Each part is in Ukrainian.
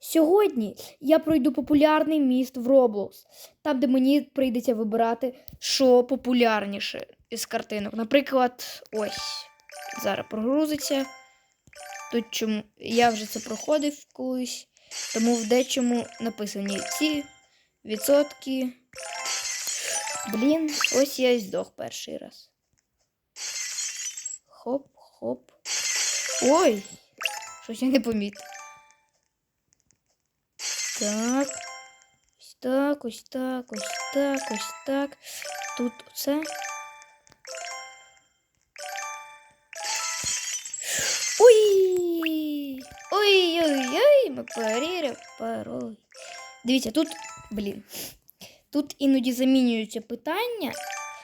Сьогодні я пройду популярний міст в Roblox, там, де мені прийдеться вибирати, що популярніше із картинок. Наприклад, ось. Зараз прогрузиться. Тут чому я вже це проходив колись, тому в дечому написані ці відсотки. Блін, ось я і здох перший раз. Хоп, хоп. Ой! Щось я не помітив. Так. Ось так, ось так, ось так, ось так. Тут це. Ой! Ой-ой-ой, ми перерив пароль. Дивіться, тут, блін. Тут іноді замінюються питання.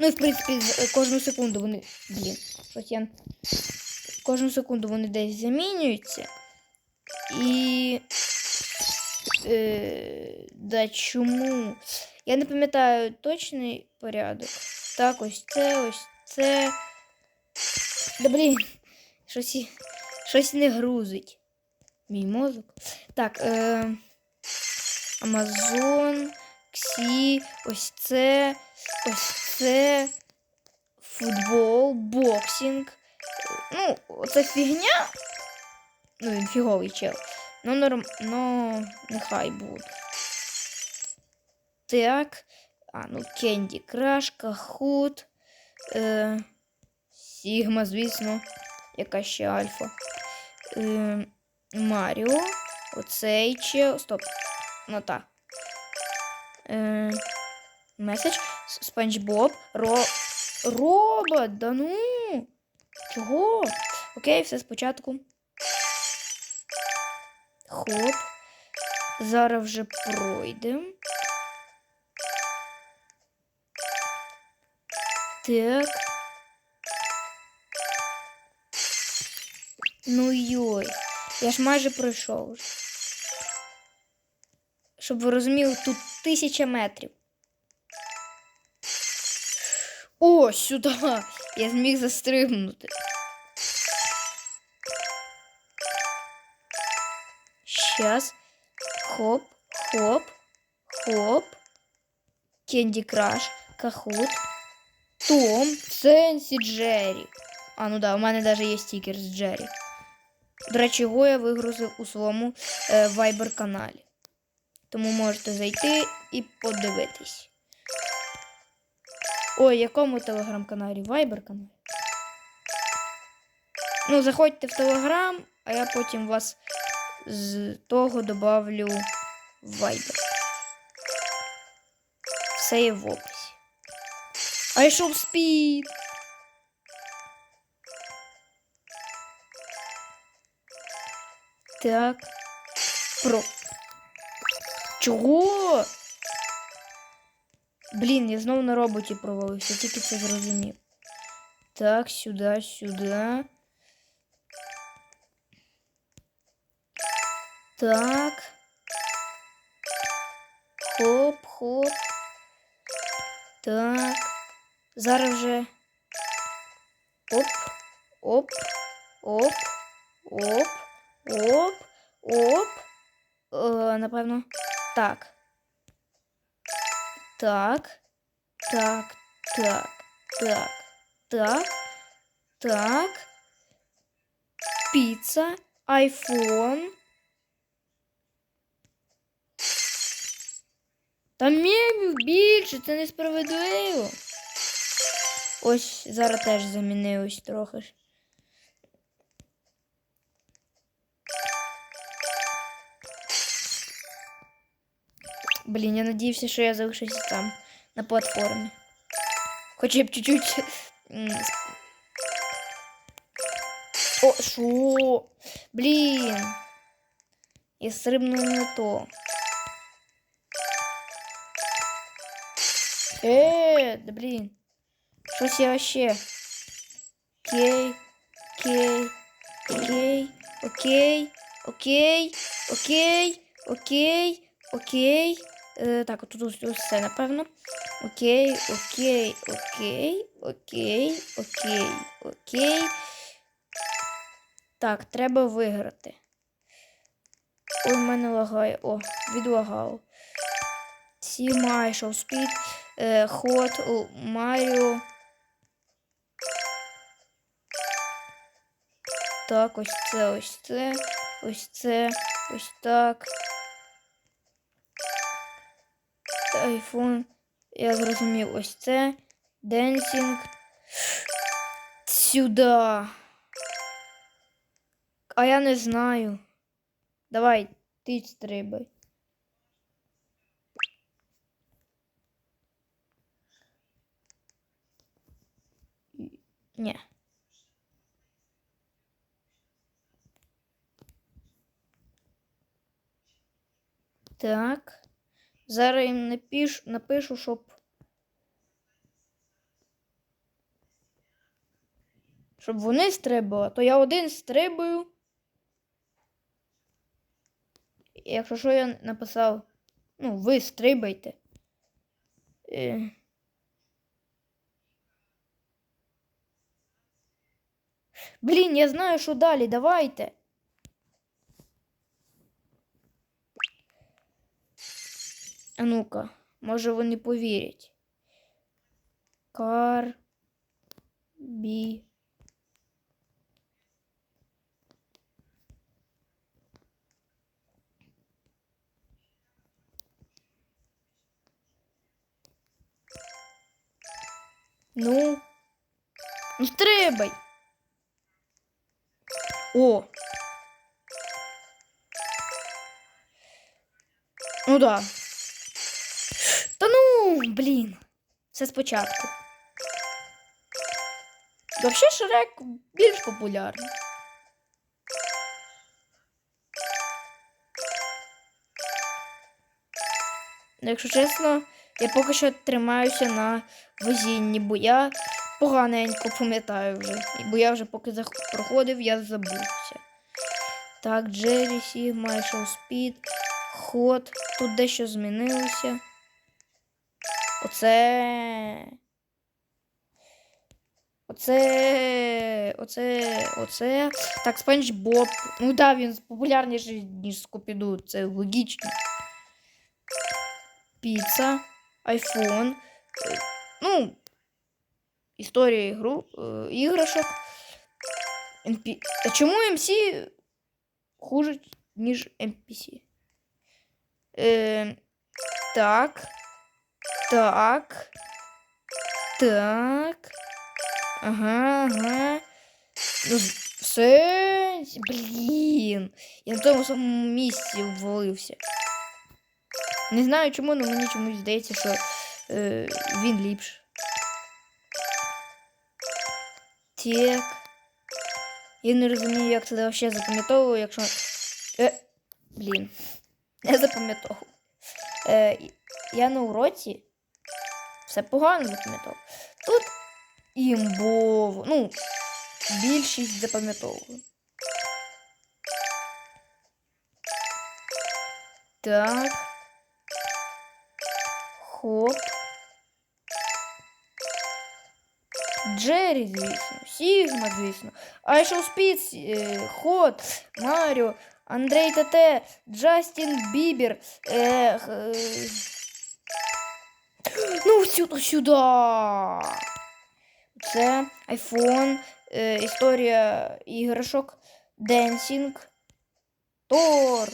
Ну і в принципі з- кожну секунду вони. Блін, щось я. Кожну секунду вони десь замінюються. І. Е, да чому? Я не пам'ятаю точний порядок. Так, ось це, ось це. Да блін, щось, щось не грузить. Мій мозок. Так, е, Амазон, Ксі, ось це, ось це, футбол, боксинг. Ну, оце фігня. Ну, він фіговий чел. Ну, норм... ну, нехай буде. Так. А, ну, Кенді Краш, Кахут. Е, Сігма, звісно. Яка ще альфа. Е, Маріо. Оцей чел. Стоп. Ну та. Е, Меседж. Спанч Боб. Ро... Робот, да ну. Чого? Окей, все спочатку. Хоп. Зараз вже пройдемо. Так. Ну йой. Я ж майже пройшов. Щоб ви розуміли, тут тисяча метрів. О, сюди. Я зміг застрибнути. Щас. Хоп, хоп, хоп. Кенді Краш, Кахут. Том, Сенсі, Джері. А, ну да, у мене навіть є стікер з Джері. До речі, його я вигрузив у своєму е, Viber каналі. Тому можете зайти і подивитись. Ой, якому телеграм-каналі? Viber каналі. Ну, заходьте в Телеграм, а я потім вас з того добавлю в Viber. Все є в описі. А йшов спід. Так. Про. Чого? Блін, я знову на роботі провалився, тільки це зрозумів. Так, сюди, сюди. Так. Хоп, хоп. Так. Зараз вже. Оп, оп, оп, оп, оп, оп. Е, напевно. Так. Так. Так. Так. Так. Так. Так. Піца. Айфон. Та мемів більше, це несправедливо. Ось зараз теж замінилось трохи. Блін, я надіявся, що я залишуся там, на платформі. Хоча б чуть-чуть. О, шо? Блін. Я стрибнув не то. Е, да блін. Щось я вообще. Окей, окей, окей, окей, окей, окей, окей, окей. Е, так, отут все, напевно. Окей, окей, окей, окей, окей, окей. Так, треба виграти. Ой, в мене лагає. О. Сі майшов спід. Е, ход у Маріо. Так, ось це, ось це, ось це, ось так. Айфон. Я зрозумів, ось це. Денсінг. Сюди. А я не знаю. Давай, ти стрибай. Ні. Так. Зараз їм напишу, напишу, щоб. Щоб вони стрибали, то я один стрибаю. Якщо що я написав, ну, ви стрибайте. Е. Блін, я знаю, що далі, давайте. А ну-ка, може вони повірять. Кар. Бі. Ну. Ну, стрибай. О. Ну да. Та ну, блін. Все спочатку. Взагалі Шрек більш популярний. Якщо чесно, я поки що тримаюся на везінні, бо я поганенько пам'ятаю вже. Бо я вже поки проходив, я забувся. Так, Джері, Сігма, Майшов Спід, ход. Тут дещо змінилося. Оце. Оце. Оце. Оце. Так, Спанч Боб. Ну да, він популярніший, ніж Скупіду. Це логічно. Піца, айфон. е, Ну, історія ігру, е, іграшок. NP... А чому MC хуже, ніж NPC? Е, так. Так. Так. Ага, ага. Ну, все. Блін. Я на тому самому місці ввалився. Не знаю чому, але мені чомусь здається, що е, він ліпше. Так. Я не розумію, як це взагалі запам'ятовую, якщо. Е, блін. Не запам'ятовую. Е, я на уроці все погано запам'ятовую. Тут імбово. Ну, більшість запам'ятовую. Так. Хоп. Джері, звісно, Сігма, звісно. Айшов Спіц, е, Хот, Маріо, Андрей ТТ, Джастін Бібер. Е, е... Ну, сюди, сюди. Це айфон, е, історія іграшок, денсінг, Тор.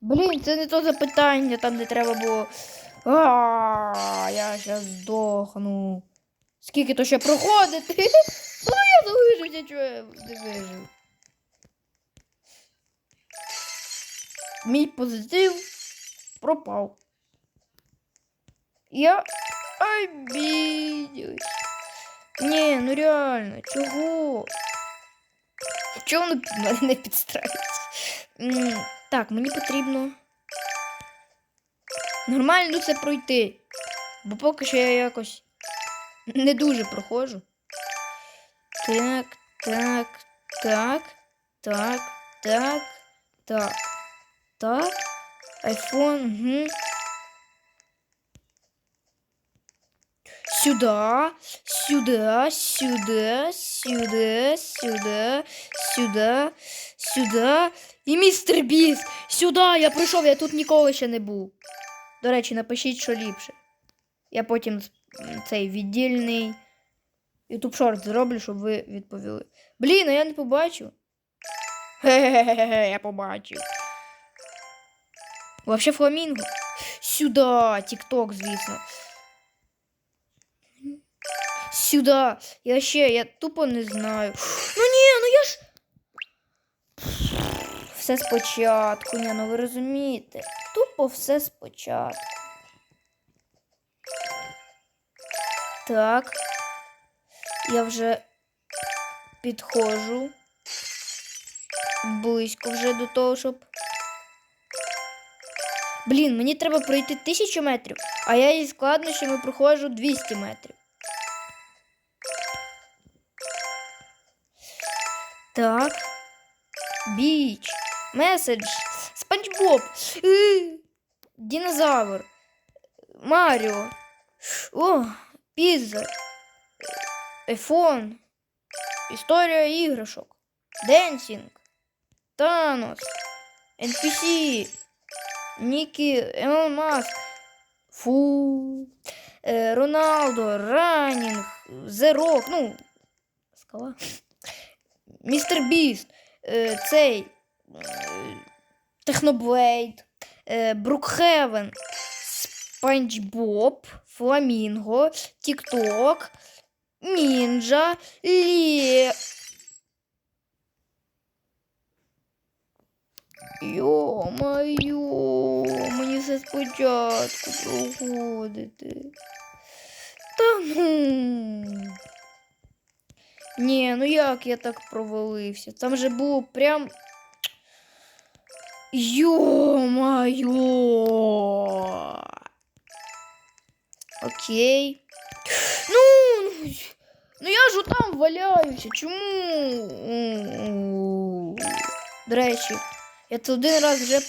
Блін, це не то запитання, там де треба було. А, я зараз здохну. Скільки то ще проходити? Ну я залишився, чого я не вижив. Мій позитив пропав. Я обідюсь. Ні, ну реально, чого? Чого воно під мене не підстраюється? Так, мені потрібно нормально це пройти. Бо поки що я якось не дуже проходжу. Так, так, так, так, так, так, так. Айфон, угу. Сюда, сюда, сюда, сюда, сюда, сюда, сюда І містер Біс! Сюди! Я прийшов, я тут ніколи ще не був. До речі, напишіть, що ліпше. Я потім цей віддільний YouTube шорт зроблю, щоб ви відповіли. Блін, а я не побачив. Хе-хе-хе, я побачив. Вообще фламінго. Сюда, Тік-Ток, звісно. Сюда. Я ще, я тупо не знаю. Ну ні, ну я ж. Все спочатку, ні, ну ви розумієте. Тупо все спочатку. Так. Я вже підходжу. Близько вже до того, щоб. Блін, мені треба пройти тисячу метрів, а я зі складнощами проходжу 200 метрів. Так. Біч. Меседж. Спанч Боб. Динозавр. Маріо. О, піза. Айфон. Історія іграшок. Денсінг. Танос. NPC. Нікі, Елон Маск. Фу. Е, Роналдо, Ранінг, Зерок, ну. Скала. Містер Біст. Е, цей. е, Техноблейд. Брукхевен. Спанч Боб. Фламінго. Тік-Ток. Нінджа. Лє. Йо-моє, мені все спочатку проходити. Та ну. Ні, ну як я так провалився? Там же було прям. Йо-моє. Окей. Ну, ну, я ж там валяюся. Чому? До речі, я це один раз вже.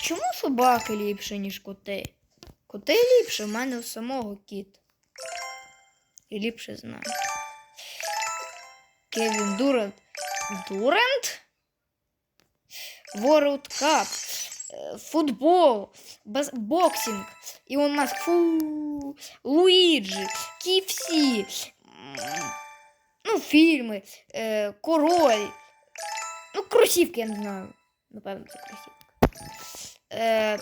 Чому собаки ліпше, ніж коти? Коти ліпше, в мене у самого кіт. І ліпше знаю. Кевін Дурант. Дурант? World Cup. е, Футбол. бас- Боксинг. Ілон Маск. Фу. Луїджі. Ківсі. Ну, фільми. Е, Король. Ну, кросівки, я не знаю. Напевно, це кросівки. Е,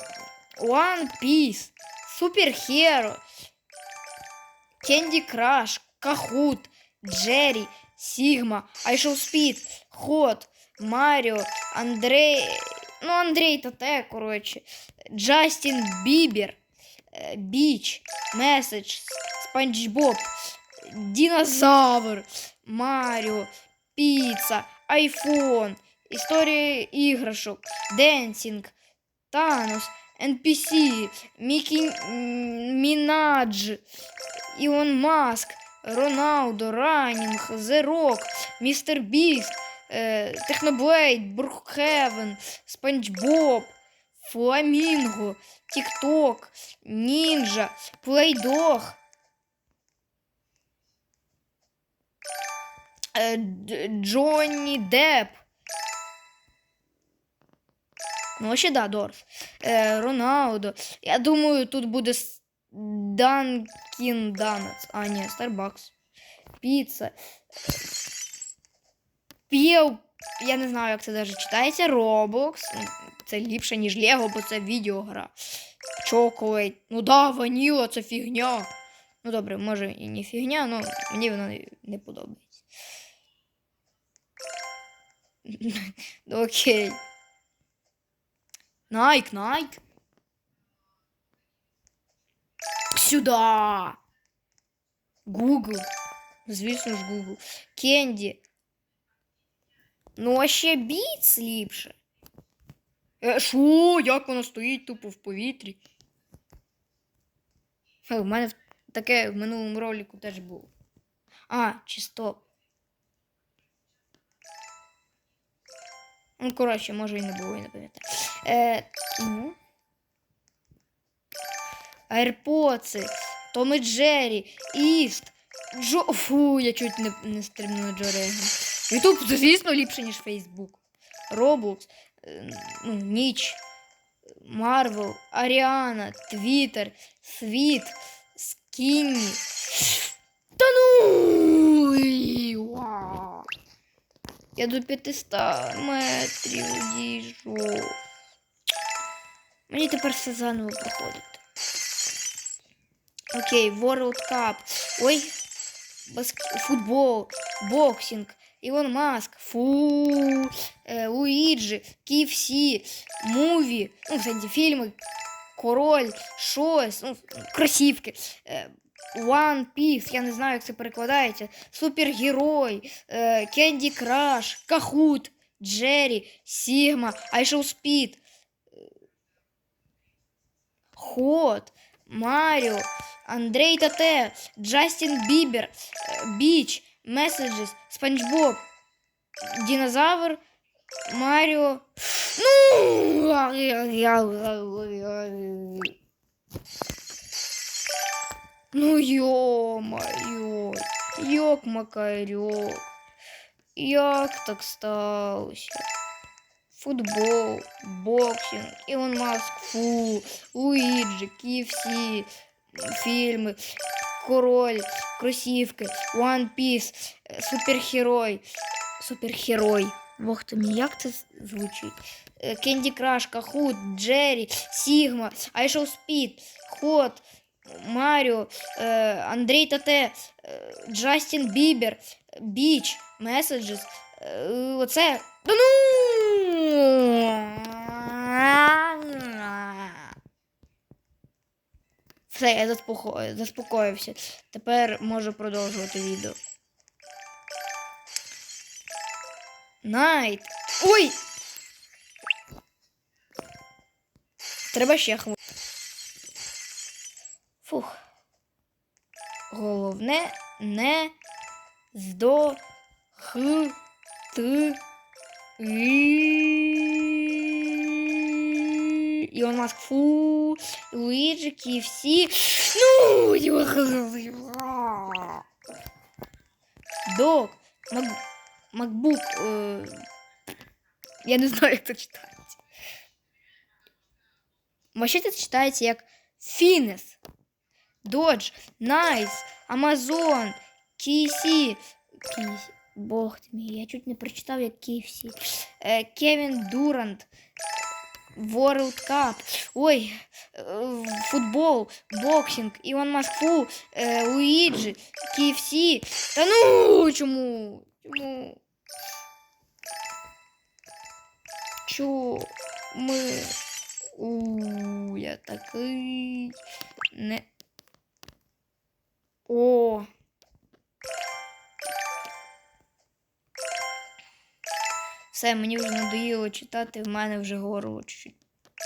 One Piece. Супергеро. Кенді Краш. Кахут. Джері. Сігма. Айшоу Спід. Хот. Маріо. Андрей. Ну, Андрей та те, коротше. Джастін Бібер. е, Біч. Меседж. Спанч Боб. Динозавр. Маріо. Піца. Айфон. Історія іграшок. Денсінг. Танос. NPC. Мікі Мінадж. Ілон Маск. Роналдо, Ранінг, Зерок, Містер Біст, Техноблейд, Брукхевен, Спанч Боб, Фламінго, Тік-Ток, Нінджа, Плейдог. Е, Джонні Депп. Ну, ще да, Дорф. Е, Роналдо. Я думаю, тут буде Данкін Донатс. А, ні, Starbucks. Піца. П'єв. Я не знаю, як це навіть читається. Roblox. Ну, Це ліпше, ніж Лего, бо це відеогра. Chocolate. Ну да, ваніла, це фігня. Ну добре, може і не фігня, але мені вона не- подобається. Ну, Окей. Найк, Найк. Сюда. Google. Звісно ж, Google. Кенді. Ну, а ще Beats ліпше. Е, Шо? Як воно стоїть тупо в повітрі? Е, У мене в- таке в минулому ролику теж було. А, чи стоп. Ну, коротше, може і не було, я не пам'ятаю. Е, ну. Айрпоци, Том Джері, Іст, Джо. Фу, я чуть не, не стрімну Джореган. Ютуб, звісно, ліпше, ніж Фейсбук. Роблокс, ну, Ніч, Марвел, Аріана, Твіттер, Світ, Скінні. Та ну! Я до 500 метрів дійшов. Мені тепер все заново проходити. Окей, World Cup. Ой. Баск... Футбол, боксинг, Ілон Маск, фу, е, Луїджі, KFC, муві, ну, в сенсі фільми, король, щось, ну, кросівки, е, One Piece, я не знаю, як це перекладається, супергерой, е, Кенді Краш, Кахут, Джері, Сігма, Айшоу Спід, Ход, Маріо, Андрей Тате, Джастін Бібер, е, Біч, Меседжес, Спанч Боб, Динозавр, Маріо. Ну! Ну, ё-моё, йок макарьок. Як так сталося? Футбол, боксинг, Ілон Маск, фу, Луїджі, KFC, фільми, Король, кросівки, One Piece, е, супергерой, супергерой. Мій, як це звучить? Е, Кенді Краш, Кахут, Джері, Сігма, Айшоу Спід, Хот, Маріо, е, Андрей Тате, Джастін Бібер, Біч, Меседжес. Оце. Да ну! Все, я заспоко... заспокоївся. Тепер можу продовжувати відео. Найт. Ой! Треба ще хвилину. Фух. Головне не здохти. Ілон Маск, фу, Луїджі, KFC. Ну, йо- Док, Мак... Макбук. Е... Я не знаю, як це читається. Вообще це читається як Фінес. Додж, Найс, Амазон. KC. Бог ти мій, я чуть не прочитав, як KFC. Е, Кевін Дурант. World Cup. Ой, е, футбол, боксинг, Іван Москву, е, Луїджі, KFC. Та ну чому? Чому? Чому ми? У, я такий не. Все, мені вже надоїло читати, в мене вже горло чуть-чуть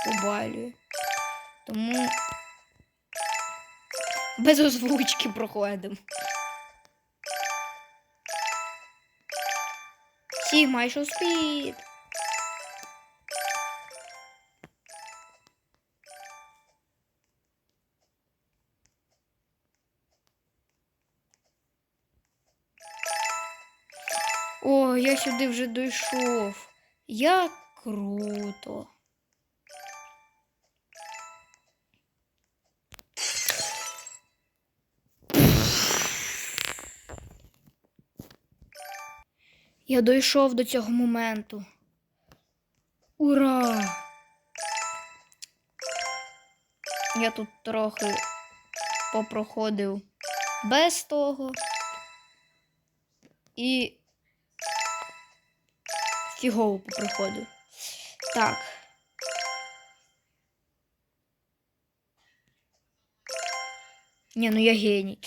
побалює. Тому без озвучки проходимо. Сігма, майже Спід. О, я сюди вже дійшов. Як круто. Я дійшов до цього моменту. Ура! Я тут трохи попроходив без того. І фігово поприходив. Так. Ні, ну я геній.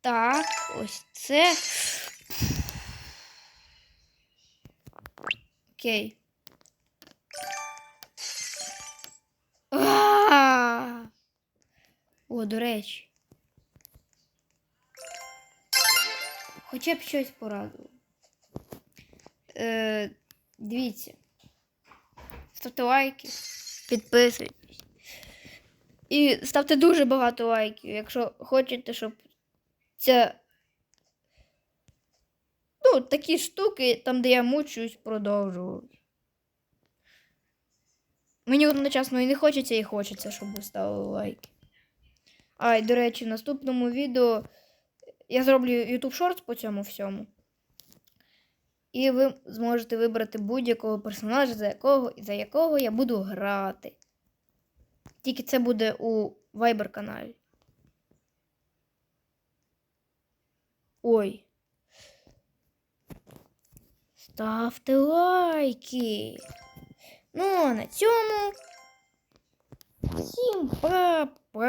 Так, ось це. Окей. О, до речі. Хоча б щось порадило. Е, дивіться. Ставте лайки, підписуйтесь. І ставте дуже багато лайків, якщо хочете, щоб ця Ну, такі штуки, там, де я мучусь, продовжують. Мені одночасно і не хочеться, і хочеться, щоб ви ставили лайки. А, і, до речі, в наступному відео я зроблю YouTube Shorts по цьому всьому. І ви зможете вибрати будь-якого персонажа, за якого і за якого я буду грати. Тільки це буде у Viber каналі. Ой. Ставте лайки. Ну, а на цьому. Всім па-па.